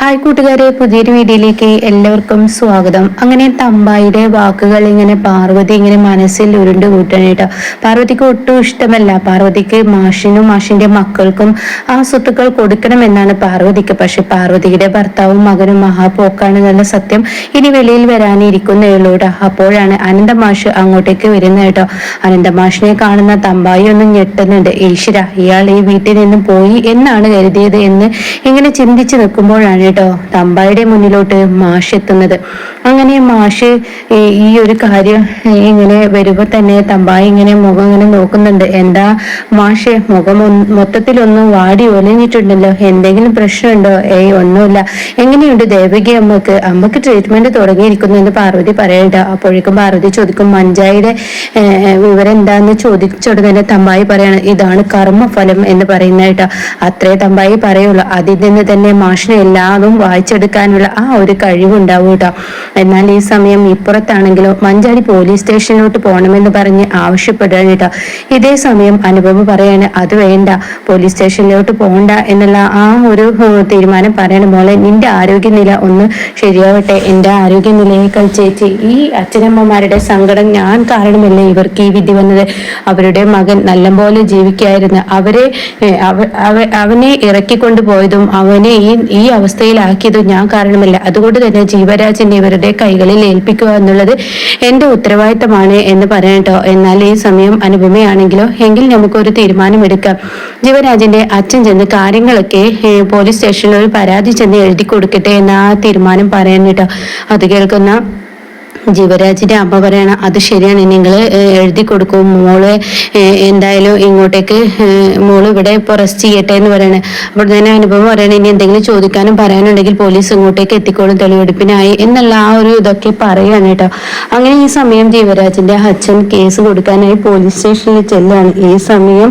Hi കൂട്ടുകാരെ പുതിയൊരു വീഡിയോയിലേക്ക് എല്ലാവർക്കും സ്വാഗതം. അങ്ങനെ തമ്പായിയുടെ വാക്കുകൾ ഇങ്ങനെ പാർവതി ഇങ്ങനെ മനസ്സിൽ ഉരുണ്ട് കൂട്ടാനായിട്ടോ പാർവതിക്ക് ഒട്ടും ഇഷ്ടമല്ല. പാർവതിക്ക് മാഷിനും മാഷിന്റെ മക്കൾക്കും ആ സ്വത്തുക്കൾ കൊടുക്കണമെന്നാണ് പാർവതിക്ക്. പക്ഷെ പാർവതിയുടെ ഭർത്താവും മകനും മഹാപോക്കാണ് നല്ല സത്യം ഇനി വെളിയിൽ വരാനിരിക്കുന്നേ കേട്ടോ. അപ്പോഴാണ് അനന്ത മാഷ് അങ്ങോട്ടേക്ക് വരുന്നത് കേട്ടോ. അനന്ത മാഷിനെ കാണുന്ന തമ്പായി ഒന്ന് ഞെട്ടുന്നുണ്ട്. ഈശ്വര ഇയാൾ ഈ വീട്ടിൽ നിന്നും പോയി എന്നാണ് കരുതിയത്? എന്ന് ഇങ്ങനെ ചിന്തിച്ചു നിൽക്കുമ്പോഴാണ് കേട്ടോ തമ്പായുടെ മുന്നിലോട്ട് മാഷ് എത്തുന്നത്. അങ്ങനെ മാഷ് ഈ ഒരു കാര്യം ഇങ്ങനെ വരുമ്പോ തന്നെ തമ്പായി ഇങ്ങനെ മുഖം ഇങ്ങനെ നോക്കുന്നുണ്ട്. എന്താ മാഷെ മുഖം മൊത്തത്തിലൊന്നും വാടി ഒലഞ്ഞിട്ടുണ്ടല്ലോ. എന്തെങ്കിലും പ്രശ്നമുണ്ടോ? ഏയ് ഒന്നുമില്ല. എങ്ങനെയുണ്ട് ദേവകി അമ്മയ്ക്ക്? അമ്മയ്ക്ക് ട്രീറ്റ്മെന്റ് തുടങ്ങിയിരിക്കുന്നു എന്ന് പാർവതി പറയണ്ട. അപ്പോഴേക്കും പാർവതി ചോദിക്കും മഞ്ചായിയുടെ വിവരം എന്താന്ന് തന്നെ തമ്പായി പറയാണ് ഇതാണ് കർമ്മഫലം എന്ന് പറയുന്നതായിട്ടാ. അത്രേ തമ്പായി പറയുള്ളൂ. അതിൽ നിന്ന് തന്നെ മാഷിനെ എല്ലാതും വായിച്ചെടുക്കാനുള്ള ആ ഒരു കഴിവുണ്ടാവും കേട്ടോ എന്നാൽ ഈ സമയം ഇപ്പുറത്താണെങ്കിലോ മഞ്ചാടി പോലീസ് സ്റ്റേഷനിലോട്ട് പോകണമെന്ന് പറഞ്ഞ് ആവശ്യപ്പെടുകയാണ് കേട്ടോ ഇതേ സമയം അനുഭവം പറയാണ് അത് വേണ്ട പോലീസ് സ്റ്റേഷനിലോട്ട് പോകണ്ട എന്നുള്ള ആ ഒരു തീരുമാനം പറയണ. മോളെ നിന്റെ ആരോഗ്യനില ഒന്ന് ശരിയാവട്ടെ. എന്റെ ആരോഗ്യനിലയേക്കാൾ ചേച്ചി ഈ അച്ഛനമ്മമാരുടെ സങ്കടം ഞാൻ കാരണമല്ലേ ഇവർക്ക് ഈ വിധി വന്നത്? അവരുടെ മകൻ നല്ലപോലെ ജീവിക്കായിരുന്നു. അവരെ അവനെ ഇറക്കിക്കൊണ്ടു പോയതും അവനെ ഈ ഈ അവസ്ഥയിലാക്കിയതും ഞാൻ കാരണമല്ല. അതുകൊണ്ട് തന്നെ ജീവരാജിനെ ഇവരുടെ കൈകളിൽ ഏൽപ്പിക്കുക എന്നുള്ളത് എന്റെ ഉത്തരവാദിത്തമാണ് എന്ന് പറയട്ടോ എന്നാൽ ഈ സമയം അനുപമയാണെങ്കിലോ എങ്കിൽ നമുക്കൊരു തീരുമാനമെടുക്കാം. ജീവരാജിന്റെ അച്ഛൻ ചെന്ന് കാര്യങ്ങളൊക്കെ പോലീസ് സ്റ്റേഷനിൽ ഒരു പരാതി ചെന്ന് എഴുതി കൊടുക്കട്ടെ എന്ന ആ തീരുമാനം പറയാൻ കേട്ടോ അത് കേൾക്കുന്ന ജീവരാജിന്റെ അമ്മ പറയണ അത് ശരിയാണ്. നിങ്ങൾ എഴുതി കൊടുക്കും. മോൾ എന്തായാലും ഇങ്ങോട്ടേക്ക് മോൾ ഇവിടെ ഇപ്പോൾ റെസ്റ്റ് ചെയ്യട്ടെ എന്ന് പറയണേ. അപ്പോൾ തന്നെ അനുഭവം പറയണ ഇനി എന്തെങ്കിലും ചോദിക്കാനും പറയാനുണ്ടെങ്കിൽ പോലീസ് ഇങ്ങോട്ടേക്ക് എത്തിക്കോളും തെളിവെടുപ്പിനായി എന്നുള്ള ആ ഒരു ഇതൊക്കെ പറയാണ് കേട്ടോ. അങ്ങനെ ഈ സമയം ജീവരാജിന്റെ അച്ഛൻ കേസ് കൊടുക്കാനായി പോലീസ് സ്റ്റേഷനിൽ ചെല്ലാണ്. ഈ സമയം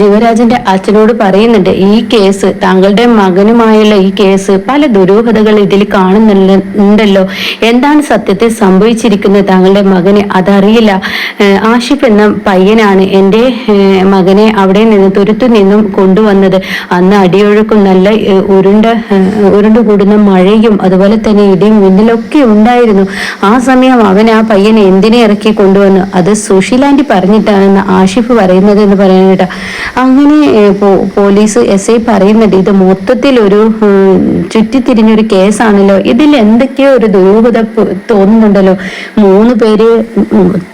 ജീവരാജിന്റെ അച്ഛനോട് പറയുന്നുണ്ട് ഈ കേസ് താങ്കളുടെ മകനുമായുള്ള ഈ കേസ് പല ദുരൂഹതകൾ ഇതിൽ കാണുന്നുണ്ടല്ലോ എന്താണ് സത്യത്തിൽ സംഭവിച്ചിരിക്കുന്നത് താങ്കളുടെ മകന് അതറിയില്ല. ആഷിഫ് എന്ന പയ്യനാണ് എന്റെ മകനെ അവിടെ നിന്ന് തുരുത്തു നിന്നും കൊണ്ടുവന്നത്. അന്ന് അടിയൊഴുക്കും നല്ല ഉരുണ്ട ഉരുണ്ടു കൂടുന്ന മഴയും അതുപോലെ തന്നെ ഇടിയും മിന്നലൊക്കെ ഉണ്ടായിരുന്നു. ആ സമയം അവൻ ആ പയ്യനെ എന്തിനെ ഇറക്കി കൊണ്ടുവന്നു? അത് സുശീലാന്റി പറഞ്ഞിട്ടാണെന്ന് ആഷിഫ് പറയുന്നത് എന്ന് പറയാനായിട്ട് അങ്ങനെ പോലീസ് എസ് ഐ പറയുന്നുണ്ട് ഇത് മൊത്തത്തിൽ ഒരു ചുറ്റിത്തിരിഞ്ഞൊരു കേസാണല്ലോ. ഇതിൽ എന്തൊക്കെയോ ഒരു ദുരൂഹത തോന്നുന്നുണ്ടല്ലോ ഉണ്ടല്ലോ. മൂന്ന് പേര്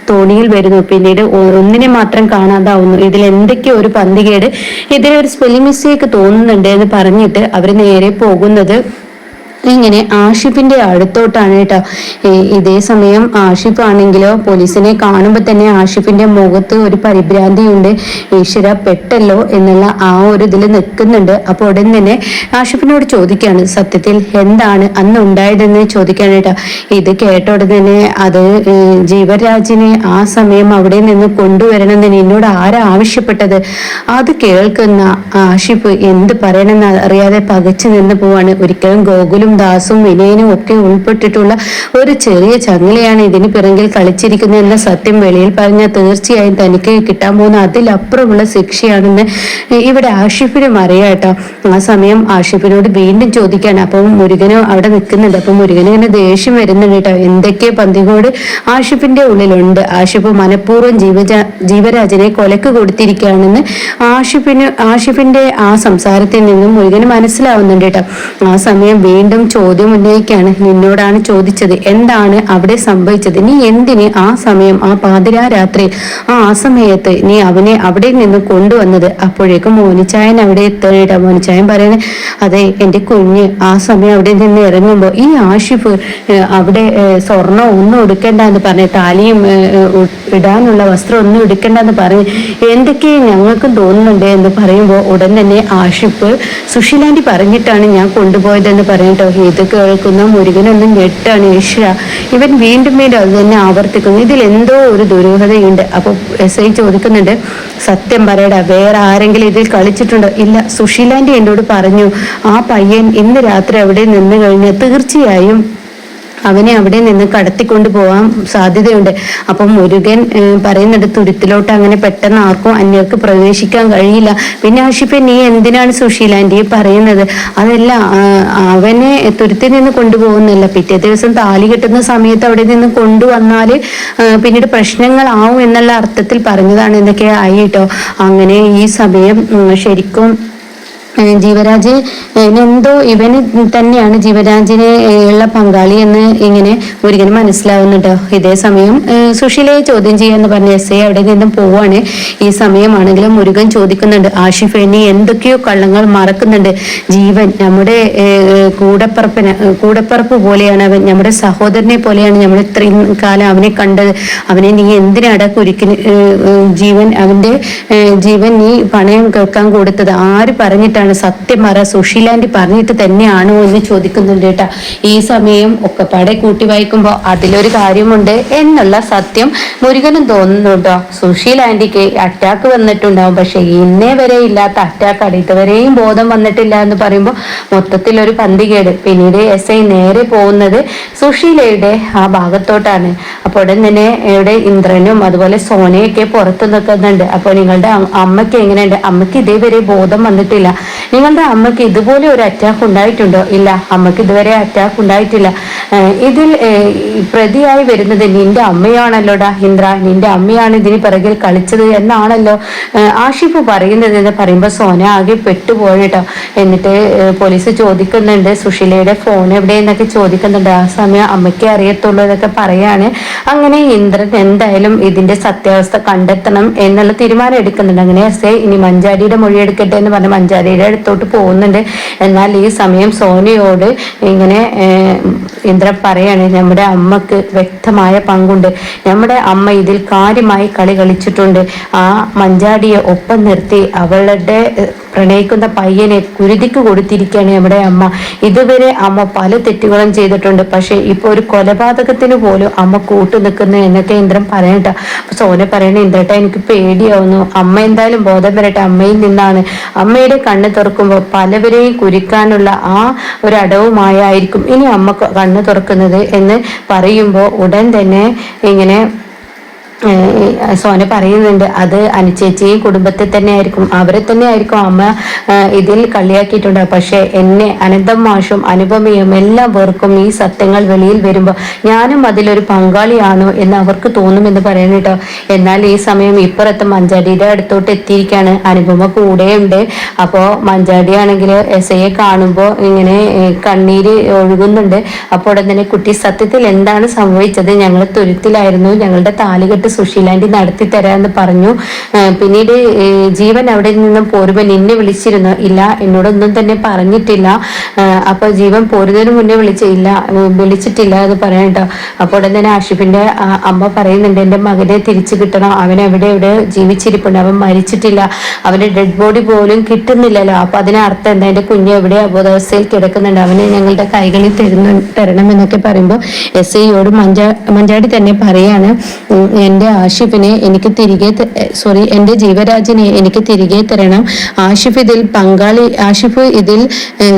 തോണിയിൽ വരുന്നു. പിന്നീട് ഒന്നിനെ മാത്രം കാണാതാവുന്നു. ഇതിൽ എന്തൊക്കെയോ ഒരു പന്തികേട്? ഇതിലൊരു സ്പെല്ലിംഗ് മിസ്റ്റേക്ക് തോന്നുന്നുണ്ട് എന്ന് പറഞ്ഞിട്ട് അവർ നേരെ പോകുന്നത് ഇങ്ങനെ ആഷിഫിന്റെ അടുത്തോട്ടാണ് കേട്ടോ. ഇതേ സമയം ആഷിഫ് ആണെങ്കിലോ പോലീസിനെ കാണുമ്പോൾ തന്നെ ആഷിഫിന്റെ മുഖത്ത് ഒരു പരിഭ്രാന്തിയുണ്ട്. ഈശ്വര പെട്ടല്ലോ എന്നുള്ള ആ ഒരു ഇതിൽ നിൽക്കുന്നുണ്ട്. അപ്പോൾ ഉടൻ തന്നെ ആഷിഫിനോട് ചോദിക്കുകയാണ് സത്യത്തിൽ എന്താണ് അന്ന് ഉണ്ടായതെന്ന് ചോദിക്കുകയാണ് കേട്ടോ. ഇത് കേട്ട ഉടൻ തന്നെ അത് ജീവരാജിനെ ആ സമയം അവിടെ നിന്ന് കൊണ്ടുവരണമെന്ന് എന്നോട് ആരാ ആവശ്യപ്പെട്ടത് അത് കേൾക്കുന്ന ആഷിഫ് എന്ത് പറയണമെന്ന് അറിയാതെ പകച്ചു നിന്ന് പോവാണ്. ഒരിക്കലും ഗോകുലും ദാസും വിനയനും ഒക്കെ ഉൾപ്പെട്ടിട്ടുള്ള ഒരു ചെറിയ ചങ്ങലയാണ് ഇതിന് പിറകിൽ കളിച്ചിരിക്കുന്നത് എന്ന സത്യം വെളിയിൽ പറഞ്ഞാൽ തീർച്ചയായും തനിക്ക് കിട്ടാൻ പോകുന്ന അതിലപ്പുറമുള്ള ശിക്ഷയാണെന്ന് ഇവിടെ ആഷിഫിനും അറിയാട്ടോ ആ സമയം ആഷിഫിനോട് വീണ്ടും ചോദിക്കാണ്. അപ്പം മുരുകനോ അവിടെ നിൽക്കുന്നുണ്ട്. അപ്പം മുരുകന് ഇങ്ങനെ ദേഷ്യം വരുന്നുണ്ട് കേട്ടോ. എന്തൊക്കെ പന്തികോട് ആഷിഫിന്റെ ഉള്ളിലുണ്ട്? ആഷിഫ് മനഃപൂർവം ജീവജ ജീവരാജനെ കൊലക്ക് കൊടുത്തിരിക്കുകയാണെന്ന് ആഷിഫിന് ആഷിഫിന്റെ ആ സംസാരത്തിൽ നിന്നും മുരുകന് മനസ്സിലാവുന്നുണ്ട് കേട്ടോ. ആ സമയം വീണ്ടും ചോദ്യം ഉന്നയിക്കാണ് നിന്നോടാണ് ചോദിച്ചത്. എന്താണ് അവിടെ സംഭവിച്ചത്? നീ എന്തിന് ആ സമയം ആ പാതിരാ ആ ആ സമയത്ത് നീ അവനെ അവിടെ നിന്ന് കൊണ്ടുവന്നത്? അപ്പോഴേക്കും മോനിച്ചായൻ അവിടെ എത്തണേട്ടാ മോനിച്ചായൻ പറയണേ അതെ എന്റെ കുഞ്ഞ് ആ സമയം അവിടെ നിന്ന് ഇറങ്ങുമ്പോൾ ഈ ആഷിഫ് അവിടെ സ്വർണം ഒന്നും എടുക്കണ്ട എന്ന് പറഞ്ഞ് താലിയും ഇടാനുള്ള വസ്ത്രം ഒന്നും എടുക്കണ്ട എന്ന് പറഞ്ഞ് എന്തൊക്കെ ഞങ്ങൾക്കും തോന്നുന്നുണ്ട് എന്ന് പറയുമ്പോൾ ഉടൻ തന്നെ ആഷിഫ് സുശീലാണ്ടി പറഞ്ഞിട്ടാണ് ഞാൻ കൊണ്ടുപോയതെന്ന് പറഞ്ഞിട്ടോ. ഇത് കേൾക്കുന്ന മുരുകനൊന്നും ഞെട്ടാണ് ഈശ്വര. ഇവൻ വീണ്ടും വീണ്ടും അത് തന്നെ ആവർത്തിക്കുന്നു. ഇതിൽ എന്തോ ഒരു ദുരൂഹതയുണ്ട്. അപ്പോൾ എസ് ഐ ചോദിക്കുന്നുണ്ട് സത്യം പറയടാ വേറെ ആരെങ്കിലും ഇതിൽ കളിച്ചിട്ടുണ്ടോ? ഇല്ല. സുഷീലാന്റെ എന്നോട് പറഞ്ഞു ആ പയ്യൻ ഇന്ന് രാത്രി അവിടെ നിന്ന് കഴിഞ്ഞ് തീർച്ചയായും അവനെ അവിടെ നിന്ന് കടത്തിക്കൊണ്ട് പോകാൻ സാധ്യതയുണ്ട്. അപ്പം മുരുകൻ പറയുന്നുണ്ട് തുരുത്തിലോട്ട് അങ്ങനെ പെട്ടെന്ന് ആർക്കും അന്യർക്ക് പ്രവേശിക്കാൻ കഴിയില്ല. പിന്നെ ആഷിഫെ നീ എന്തിനാണ് സുശീല ആന്റി പറയുന്നത്? അതല്ല അവനെ തുരുത്തിൽ നിന്ന് കൊണ്ടുപോകുന്നില്ല പിറ്റേ ദിവസം താലി കിട്ടുന്ന സമയത്ത് അവിടെ നിന്ന് കൊണ്ടുവന്നാൽ പിന്നീട് പ്രശ്നങ്ങളാവും എന്നുള്ള അർത്ഥത്തിൽ പറഞ്ഞതാണ് എന്തൊക്കെ ആയിട്ടോ അങ്ങനെ ഈ സമയം ശരിക്കും ജീവരാജ് എന്തോ ഇവന് തന്നെയാണ് ജീവരാജിനെ ഉള്ള പങ്കാളി എന്ന് ഇങ്ങനെ ഒരിക്കലും മനസ്സിലാവുന്നുണ്ടോ. ഇതേ സമയം സുഷീലയെ ചോദ്യം ചെയ്യാന്ന് പറഞ്ഞ എസ് ഐ അവിടെ നിന്നും പോവാണ് ഈ സമയമാണെങ്കിലും മുരുകൻ ചോദിക്കുന്നുണ്ട് ആഷിഫ് എന്നെ എന്തൊക്കെയോ കള്ളങ്ങൾ മറക്കുന്നുണ്ട്. ജീവൻ നമ്മുടെ കൂടപ്പറപ്പിന് കൂടപ്പറപ്പ് പോലെയാണ് അവൻ. നമ്മുടെ സഹോദരനെ പോലെയാണ് നമ്മൾ ഇത്രയും കാലം അവനെ കണ്ടത്. അവനെ നീ എന്തിനാടാ കുരുക്കിന് ജീവൻ അവന്റെ ജീവൻ നീ പണയം കേൾക്കാൻ കൊടുത്തത്? ആര് പറഞ്ഞിട്ടാണ് സത്യം പറ. സുശീലാന്റെ പറഞ്ഞിട്ട് തന്നെയാണോ എന്ന് ചോദിക്കുന്നുണ്ട് കേട്ടാ. ഈ സമയം ഒക്കെ പടെ കൂട്ടി വായിക്കുമ്പോൾ അതിലൊരു കാര്യമുണ്ട് എന്നുള്ള സത്യം മുരുകനും തോന്നുന്നുണ്ടോ സുശീലാന്റിക്ക് അറ്റാക്ക് വന്നിട്ടുണ്ടാവും. പക്ഷെ ഇന്നേ വരെ ഇല്ലാത്ത അറ്റാക്കാണ് ഇതുവരെയും ബോധം വന്നിട്ടില്ല എന്ന് പറയുമ്പോൾ മൊത്തത്തിൽ ഒരു പന്തികേട്. പിന്നീട് എസ് ഐ നേരെ പോകുന്നത് സുശീലയുടെ ആ ഭാഗത്തോട്ടാണ്. അപ്പോൾ ഉടൻ തന്നെ ഇവിടെ ഇന്ദ്രനും അതുപോലെ സോനയൊക്കെ പുറത്തു നിൽക്കുന്നുണ്ട്. അപ്പോൾ നിങ്ങളുടെ അമ്മയ്ക്ക് എങ്ങനെയുണ്ട്? അമ്മയ്ക്ക് ഇതേവരെ ബോധം വന്നിട്ടില്ല. നിങ്ങളുടെ അമ്മയ്ക്ക് ഇതുപോലെ ഒരു അറ്റാക്ക് ഉണ്ടായിട്ടുണ്ടോ? ഇല്ല അമ്മയ്ക്ക് ഇതുവരെ അറ്റാക്ക് ഉണ്ടായിട്ടില്ല. ഇതിൽ പ്രതിയായി വരുന്നത് നിന്റെ അമ്മയാണല്ലോടാ ഇന്ദ്ര. നിന്റെ അമ്മയാണ് ഇതിന് പിറകിൽ കളിച്ചത് എന്നാണല്ലോ ആഷിഫ് പറയുന്നത് എന്ന് പറയുമ്പോൾ സോന ആകെ പെട്ടുപോയി കേട്ടോ. എന്നിട്ട് പോലീസ് ചോദിക്കുന്നുണ്ട് സുശീലയുടെ ഫോൺ എവിടെയെന്നൊക്കെ ചോദിക്കുന്നുണ്ട്. ആ സമയം അമ്മയ്ക്ക് അറിയത്തുള്ളൂ എന്നൊക്കെ പറയാണ്. അങ്ങനെ ഇന്ദ്രൻ എന്തായാലും ഇതിന്റെ സത്യാവസ്ഥ കണ്ടെത്തണം എന്നുള്ള തീരുമാനം എടുക്കുന്നുണ്ട്. അങ്ങനെ എസ് ഐ ഇനി മഞ്ചാരിയുടെ മൊഴി എടുക്കട്ടെ എന്ന് പറഞ്ഞ് മഞ്ചാരിയുടെ അടുത്തോട്ട് പോകുന്നുണ്ട്. എന്നാൽ ഈ സമയം സോനിയോട് ഇങ്ങനെ ഇന്ദ്രൻ പറയാണ് നമ്മുടെ അമ്മയ്ക്ക് വ്യക്തമായ പങ്കുണ്ട്. നമ്മുടെ അമ്മ ഇതിൽ കാര്യമായി കളി കളിച്ചിട്ടുണ്ട്. ആ മഞ്ചാടിയെ ഒപ്പം നിർത്തി അവളുടെ പ്രണയിക്കുന്ന പയ്യനെ കുരുതിക്ക് കൊടുത്തിരിക്കുകയാണ് നമ്മുടെ അമ്മ. ഇതുവരെ അമ്മ പല തെറ്റുകളും ചെയ്തിട്ടുണ്ട്. പക്ഷേ ഇപ്പൊ ഒരു കൊലപാതകത്തിന് പോലും അമ്മ കൂട്ടു നിൽക്കുന്നു എന്നൊക്കെ ഇന്ദ്രൻ പറയണ്ട സോനെ പറയണ ഇന്ദ്രട്ട എനിക്ക് പേടിയാവുന്നു. അമ്മ എന്തായാലും ബോധം വരട്ടെ. അമ്മയിൽ നിന്നാണ്. അമ്മയുടെ കണ്ണ് തുറക്കുമ്പോൾ പലവരെയും കുരിക്കാനുള്ള ആ ഒരു അടവുമായായിരിക്കും ഇനി അമ്മ കണ്ണ് തുറക്കുന്നത് എന്ന് പറയുമ്പോൾ ഉടൻ തന്നെ ഇങ്ങനെ സോന പറയുന്നുണ്ട് അത് അനുചേച്ചിയും കുടുംബത്തെ തന്നെ ആയിരിക്കും അവരെ തന്നെ ആയിരിക്കും അമ്മ ഇതിൽ കളിയാക്കിയിട്ടുണ്ട്. പക്ഷെ എന്നെ അനന്തം മാഷും അനുപമയും എല്ലാ വർക്കും ഈ സത്യങ്ങൾ വെളിയിൽ വരുമ്പോൾ ഞാനും അതിലൊരു പങ്കാളിയാണോ എന്ന് അവർക്ക് തോന്നുമെന്ന് പറയണം കേട്ടോ. എന്നാൽ ഈ സമയം ഇപ്പുറത്ത് മഞ്ചാടിയുടെ അടുത്തോട്ട് എത്തിയിരിക്കുകയാണ്. അനുപമ കൂടെയുണ്ട്. അപ്പോൾ മഞ്ചാടി ആണെങ്കിൽ എസ് ഐയെ കാണുമ്പോൾ ഇങ്ങനെ കണ്ണീര് ഒഴുകുന്നുണ്ട്. അപ്പോൾ ഉടൻ തന്നെ കുട്ടി സത്യത്തിൽ എന്താണ് സംഭവിച്ചത്? ഞങ്ങൾ തുരുത്തിലായിരുന്നു. ഞങ്ങളുടെ താലികെട്ട് സുശീലാന്റി നടത്തി തരാമെന്ന് പറഞ്ഞു. പിന്നീട് ജീവൻ അവിടെ നിന്നും പോരുമ്പോൾ നിന്നെ വിളിച്ചിരുന്നു. ഇല്ല എന്നോടൊന്നും തന്നെ പറഞ്ഞിട്ടില്ല. അപ്പോൾ അപ്പൊ ജീവൻ പോരുന്നതിന് മുന്നേ വിളിച്ചില്ല വിളിച്ചിട്ടില്ല എന്ന് പറയാം കേട്ടോ. അപ്പോൾ ഉടൻ തന്നെ ആഷിഫിന്റെ അമ്മ പറയുന്നുണ്ട് എന്റെ മകനെ തിരിച്ചു കിട്ടണം. അവൻ എവിടെ എവിടെ ജീവിച്ചിരിപ്പുണ്ട്. അവൻ മരിച്ചിട്ടില്ല. അവന്റെ ഡെഡ് ബോഡി പോലും കിട്ടുന്നില്ലല്ലോ. അപ്പൊ അതിനർത്ഥം എന്താ? എന്റെ കുഞ്ഞ് എവിടെ അബോധാവസ്ഥയിൽ കിടക്കുന്നുണ്ട്. അവനെ ഞങ്ങളുടെ കൈകളിൽ തരുന്നു തരണം എന്നൊക്കെ പറയുമ്പോൾ എസ് ഐയോട് മഞ്ചാ മഞ്ചാടി തന്നെ പറയാണ് എന്റെ ആഷിഫിനെ എനിക്ക് തിരികെ സോറി എന്റെ ജീവരാജിനെ എനിക്ക് തിരികെ തരണം. ആഷിഫ് ഇതിൽ പങ്കാളി ആഷിഫ് ഇതിൽ ഏഹ്,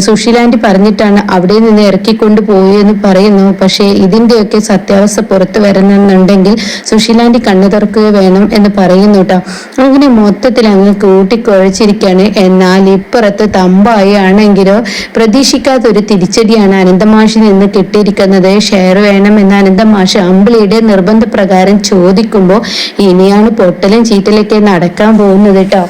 പറഞ്ഞിട്ടാണ് അവിടെ നിന്ന് ഇറക്കിക്കൊണ്ട് പോയി എന്ന് പറയുന്നു. പക്ഷേ ഇതിന്റെയൊക്കെ സത്യാവസ്ഥ പുറത്തു വരണമെന്നുണ്ടെങ്കിൽ സുശീലാന്റി കണ്ണു തുറക്കുക വേണം എന്ന് പറയുന്നു കേട്ടോ അങ്ങനെ മൊത്തത്തിൽ അങ്ങ് കൂട്ടിക്കുഴച്ചിരിക്കുകയാണ് എന്നാൽ ഇപ്പുറത്ത് തമ്പായി ആണെങ്കിലോ പ്രതീക്ഷിക്കാത്ത ഒരു തിരിച്ചടിയാണ് അനന്തമാഷിൽ നിന്ന് കിട്ടിയിരിക്കുന്നത്. ഷെയർ എന്ന് അനന്തമാഷ് അമ്പിളിയുടെ നിർബന്ധപ്രകാരം ചോദിക്കുമ്പോൾ ഇനിയാണ് പൊട്ടലും ചീറ്റലൊക്കെ നടക്കാൻ പോകുന്നത് കേട്ടോ.